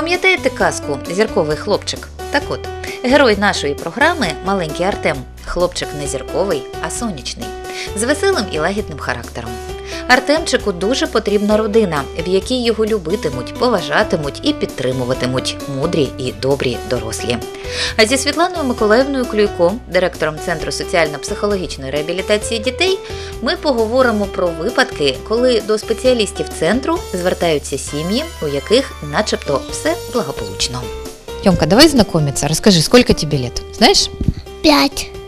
Пам'ятаєте казку Зірковий хлопчик? Так от, герой нашої програми маленький Артем, хлопчик не зірковий, а сонячний, з веселим і лагідним характером. Артемчику дуже потрібна родина, в якій його любитимуть, поважатимуть і підтримуватимуть мудрі і добрі дорослі. А зі Світланою Миколаївною Клюйко, директором Центру соціально-психологічної реабілітації дітей, ми поговоримо про випадки, коли до спеціалістів центру звертаються сім'ї, у яких начебто все благополучно. Тёмка, давай знакомиться. Расскажи, сколько тебе лет? Знаешь? Пять.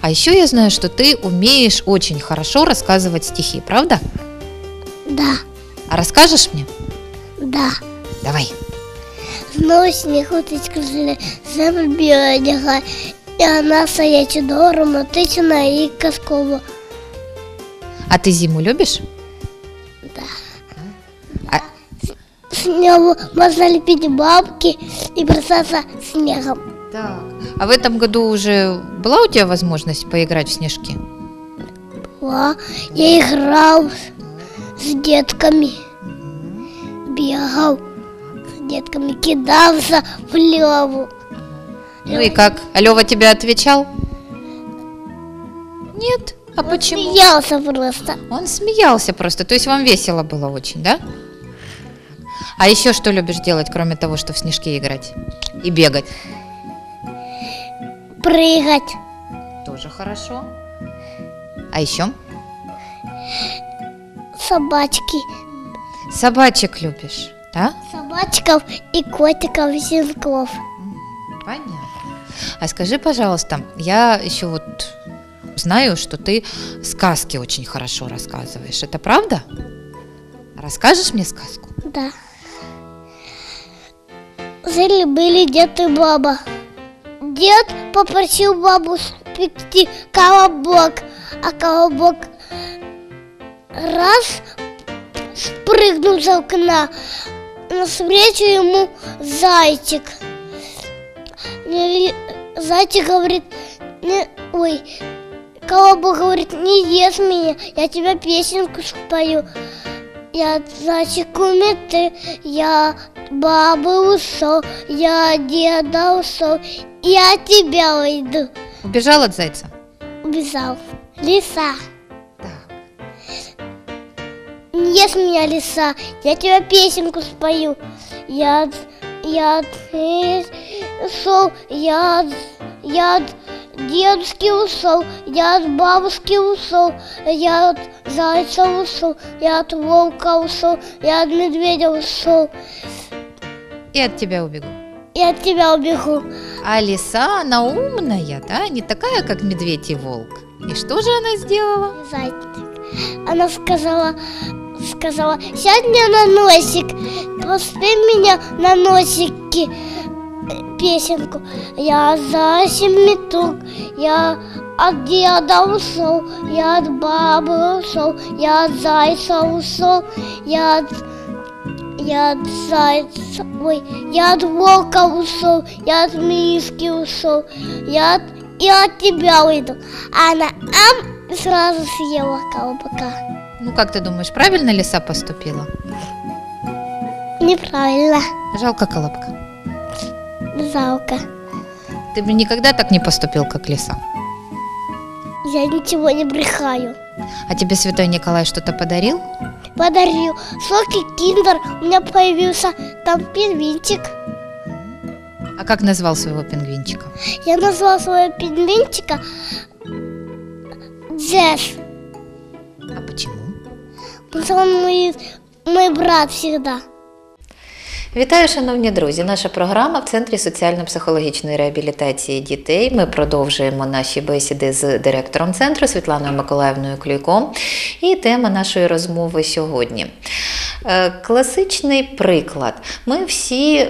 А еще я знаю, что ты умеешь очень хорошо рассказывать стихи, правда? Да, А расскажешь мне? да. Давай. Знову сніг летить кружили, землю біла одягає, і вона стоять чудово, романтична і казково. А ты зиму любишь? Да. А, С нього можна ліпити бабки і бросатися снігом. так. А в этом году уже была у тебя возможность поиграть в снежки? Ла, Я грав з дітками, бігав з дітками, кидався в льову. Ну и как? А Лёва тебе отвечал? Нет. А почему? Сміявся просто. Он смеялся просто. То есть вам весело было очень, да? А еще что любишь делать, кроме того, что в снежки играть и бегать? Пригать. Тоже хорошо. А еще? Собачки. Собачек любишь, да? Собачков и котиков, щенков. Понятно. А скажи, пожалуйста, я еще вот знаю, что ты сказки очень хорошо рассказываешь. Это правда? Расскажешь мне сказку? Да. Жили-были дед и баба. Дед попросил бабу спекти колобок, а колобок раз спрыгнул с окна. Навстречу ему зайчик. Не- Зайчик говорит, не, ой, колобок говорит, не ешь меня, я тебе песенку спою. Я зайчик уметы, я бабы ушел, я деда ушел, я тебя уйду. Убежал от зайца? Убежал. Лиса, Так. не ешь меня, лиса, я тебе песенку спою. Я, я ушел, я, я от дедушки ушел, я от бабушки ушел, я от зайца ушел, я от волка ушел, я от медведя ушел. И от тебя убегу. Я от тебя убегу. А лиса, она умная, да? Не такая, как медведь и волк. И что же она сделала? Зайчик. Она сказала, сказала, сядь мне на носик, поспей меня на носике песенку. Я за метук, я от деда ушел, я от бабы ушел, я от зайца ушел, я от я от зайца, ой, я от волка ушел, я от миски ушел, я от, и от тебя уйду. А она ам сразу съела колобка. Ну, как ты думаешь, правильно лиса поступила? Неправильно, Жалко колобка. жалко. Ты бы никогда так не поступил, как лиса. Я ничего не брехаю. А тебе Святой Николай что-то подарил? Подарил соки киндер, у меня появился там пингвинчик. А как назвал своего пингвинчика? Я назвала своего пингвинчика Джесс. А почему? Потому что он мой, мой брат всегда. Вітаю, шановні друзі! Наша програма в Центрі соціально-психологічної реабілітації дітей. Ми продовжуємо наші бесіди з директором центру Світланою Миколаївною Клюйко. І тема нашої розмови сьогодні. Е, Класичний приклад. Ми всі е,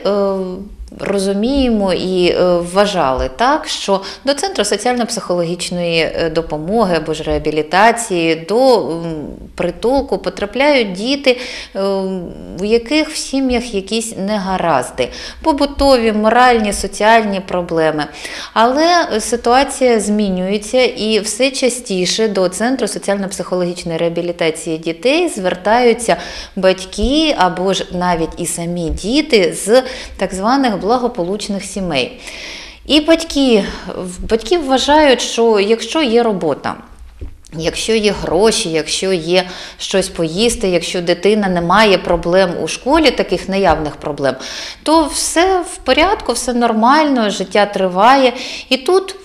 розуміємо і е, вважали так, що до центру соціально-психологічної е, допомоги або ж реабілітації, до притулку потрапляють діти, е, у яких в сім'ях якісь негаразди, побутові, моральні, соціальні проблеми. Але ситуація змінюється і все частіше до центру соціально-психологічної реабілітації дітей звертаються батьки або ж навіть і самі діти з так званих благополучних сімей. І батьки, батьки вважають, що якщо є робота, Якщо є гроші, якщо є щось поїсти, якщо дитина не має проблем у школі, таких наявних проблем, то все в порядку, все нормально, життя триває. І тут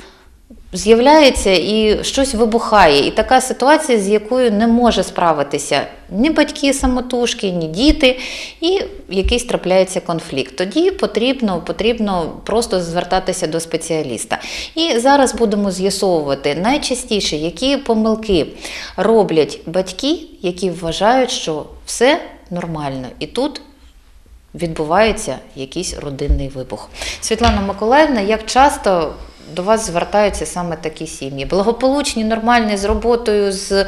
з'являється і щось вибухає. І така ситуація, з якою не може справитися ні батьки самотужки, ні діти, і якийсь трапляється конфлікт. Тоді потрібно, потрібно просто звертатися до спеціаліста. І зараз будемо з'ясовувати найчастіше, які помилки роблять батьки, які вважають, що все нормально. І тут відбувається якийсь родинний вибух. Світлана Миколаївна, як часто до вас звертаються саме такі сім'ї? Благополучні, нормальні, з роботою, з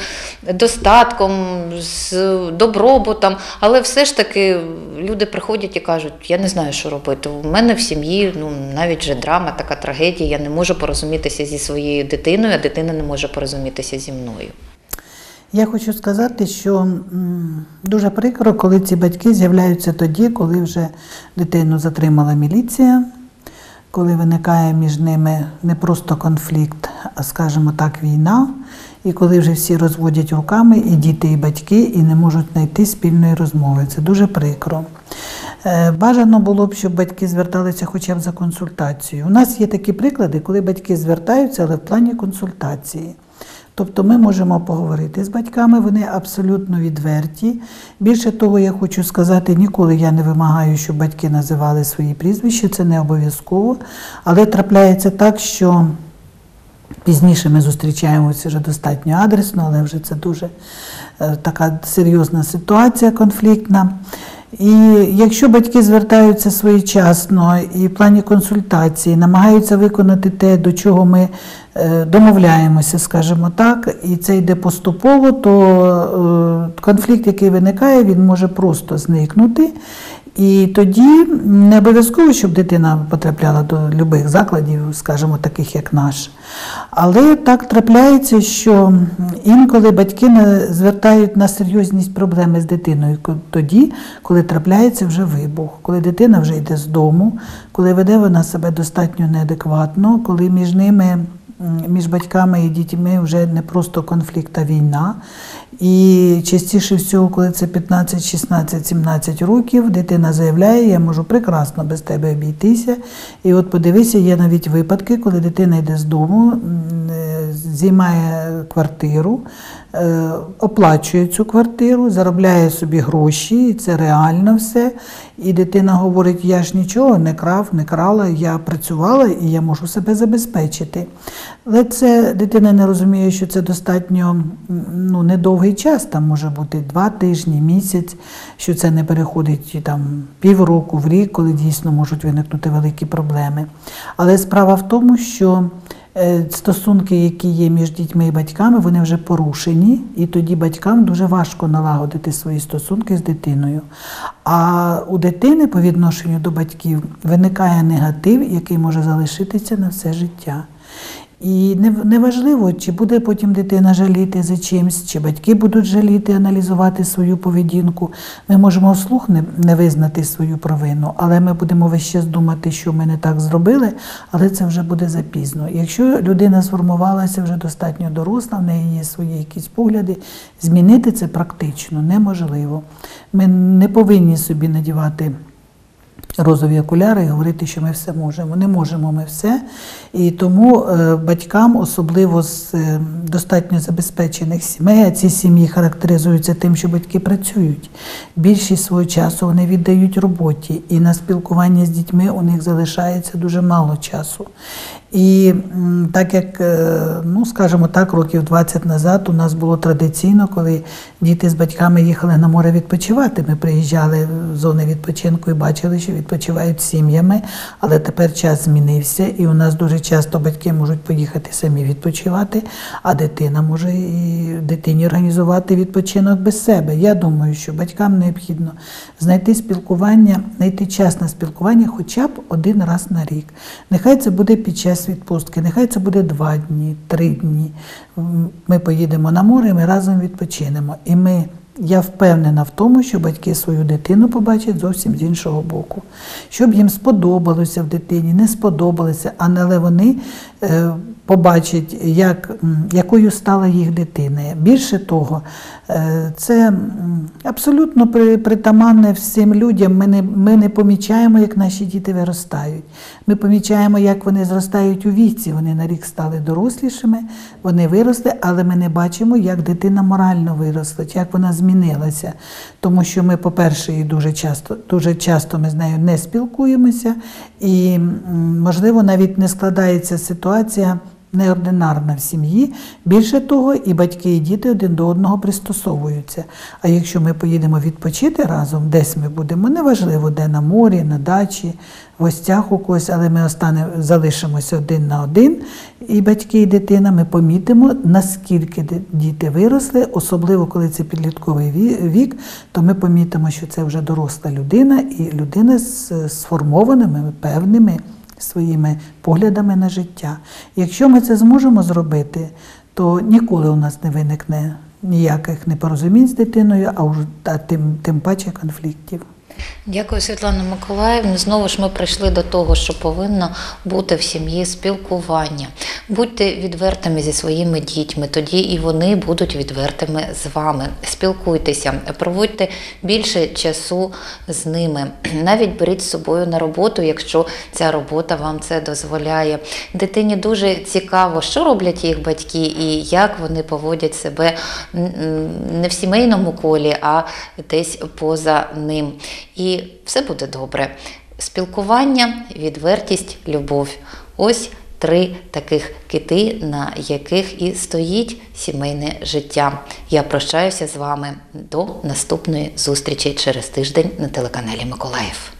достатком, з добробутом, але все ж таки люди приходять і кажуть, я не знаю, що робити. У мене в сім'ї ну, навіть вже драма, така трагедія, я не можу порозумітися зі своєю дитиною, а дитина не може порозумітися зі мною. Я хочу сказати, що дуже прикро, коли ці батьки з'являються тоді, коли вже дитину затримала міліція, коли виникає між ними не просто конфлікт, а скажімо так, війна, і коли вже всі розводять руками, і діти, і батьки, і не можуть знайти спільної розмови. Це дуже прикро. Е, Бажано було б, щоб батьки зверталися хоча б за консультацією. У нас є такі приклади, коли батьки звертаються, але в плані консультації. Тобто ми можемо поговорити з батьками, вони абсолютно відверті. Більше того, я хочу сказати, ніколи я не вимагаю, щоб батьки називали свої прізвища, це не обов'язково. Але трапляється так, що пізніше ми зустрічаємося вже достатньо адресно, але вже це дуже е, така серйозна ситуація конфліктна. І якщо батьки звертаються своєчасно і в плані консультації намагаються виконати те, до чого ми е, домовляємося, скажімо так, і це йде поступово, то е, конфлікт, який виникає, він може просто зникнути. І тоді не обов'язково, щоб дитина потрапляла до будь-яких закладів, скажімо, таких як наш. Але так трапляється, що інколи батьки не звертають на серйозність проблеми з дитиною тоді, коли трапляється вже вибух, коли дитина вже йде з дому, коли веде вона себе достатньо неадекватно, коли між ними. Між батьками і дітьми вже не просто конфлікт, а війна. І частіше всього, коли це 15, 16, 17 років, дитина заявляє, я можу прекрасно без тебе обійтися. І от подивися, є навіть випадки, коли дитина йде з дому, е, знімає квартиру, оплачує цю квартиру, заробляє собі гроші, і це реально все. І дитина говорить: я ж нічого не крав, не крала, я працювала і я можу себе забезпечити. Але це дитина не розуміє, що це достатньо ну, недовгий час, там може бути два тижні, місяць, що це не переходить там півроку, в рік, коли дійсно можуть виникнути великі проблеми. Але справа в тому, що е, стосунки, які є між дітьми і батьками, вони вже порушені, і тоді батькам дуже важко налагодити свої стосунки з дитиною. А у дитини по відношенню до батьків виникає негатив, який може залишитися на все життя. І не- неважливо, чи буде потім дитина жаліти за чимсь, чи батьки будуть жаліти, аналізувати свою поведінку. Ми можемо вслух не, не визнати свою провину, але ми будемо весь час думати, що ми не так зробили, але це вже буде запізно. Якщо людина сформувалася вже достатньо доросла, в неї є свої якісь погляди, змінити це практично неможливо. Ми не повинні собі надівати розові окуляри і говорити, що ми все можемо. Не можемо ми все. І тому е, батькам, особливо з е, достатньо забезпечених сімей, а ці сім'ї характеризуються тим, що батьки працюють. Більшість свого часу вони віддають роботі, і на спілкування з дітьми у них залишається дуже мало часу. І так як, е, ну скажімо так, років 20 назад у нас було традиційно, коли діти з батьками їхали на море відпочивати. Ми приїжджали в зони відпочинку і бачили, що відпочивають відпочивають сім'ями, але тепер час змінився, і у нас дуже часто батьки можуть поїхати самі відпочивати, а дитина може і дитині організувати відпочинок без себе. Я думаю, що батькам необхідно знайти спілкування, знайти час на спілкування хоча б один раз на рік. Нехай це буде під час відпустки, нехай це буде два дні, три дні. Ми поїдемо на море, ми разом відпочинемо. І ми, я впевнена в тому, що батьки свою дитину побачать зовсім з іншого боку. Щоб їм сподобалося в дитині, не сподобалося, але вони е, побачать, як, якою стала їх дитина. Більше того, е, це абсолютно при- притаманне всім людям. Ми не, ми не помічаємо, як наші діти виростають. Ми помічаємо, як вони зростають у віці. Вони на рік стали дорослішими, вони виросли, але ми не бачимо, як дитина морально виросла, як вона змінилася. Тому що ми, по-перше, і дуже часто, дуже часто ми з нею не спілкуємося, і, можливо, навіть не складається ситуація неординарна в сім'ї. Більше того, і батьки, і діти один до одного пристосовуються. А якщо ми поїдемо відпочити разом, десь ми будемо, неважливо, де на морі, на дачі, в гостях у когось, але ми остане, залишимося один на один, і батьки, і дитина, ми помітимо, наскільки діти виросли, особливо коли це підлітковий вік, то ми помітимо, що це вже доросла людина, і людина з сформованими певними своїми поглядами на життя. Якщо ми це зможемо зробити, то ніколи у нас не виникне ніяких непорозумінь з дитиною, а вже та тим, тим паче конфліктів. Дякую, Світлана Миколаївна. Знову ж ми прийшли до того, що повинно бути в сім'ї спілкування. Будьте відвертими зі своїми дітьми, тоді і вони будуть відвертими з вами. Спілкуйтеся, проводьте більше часу з ними. Навіть беріть з собою на роботу, якщо ця робота вам це дозволяє. Дитині дуже цікаво, що роблять їх батьки і як вони поводять себе не в сімейному колі, а десь поза ним. І все буде добре. Спілкування, відвертість, любов. Ось три таких кити, на яких і стоїть сімейне життя. Я прощаюся з вами до наступної зустрічі через тиждень на телеканалі Миколаїв.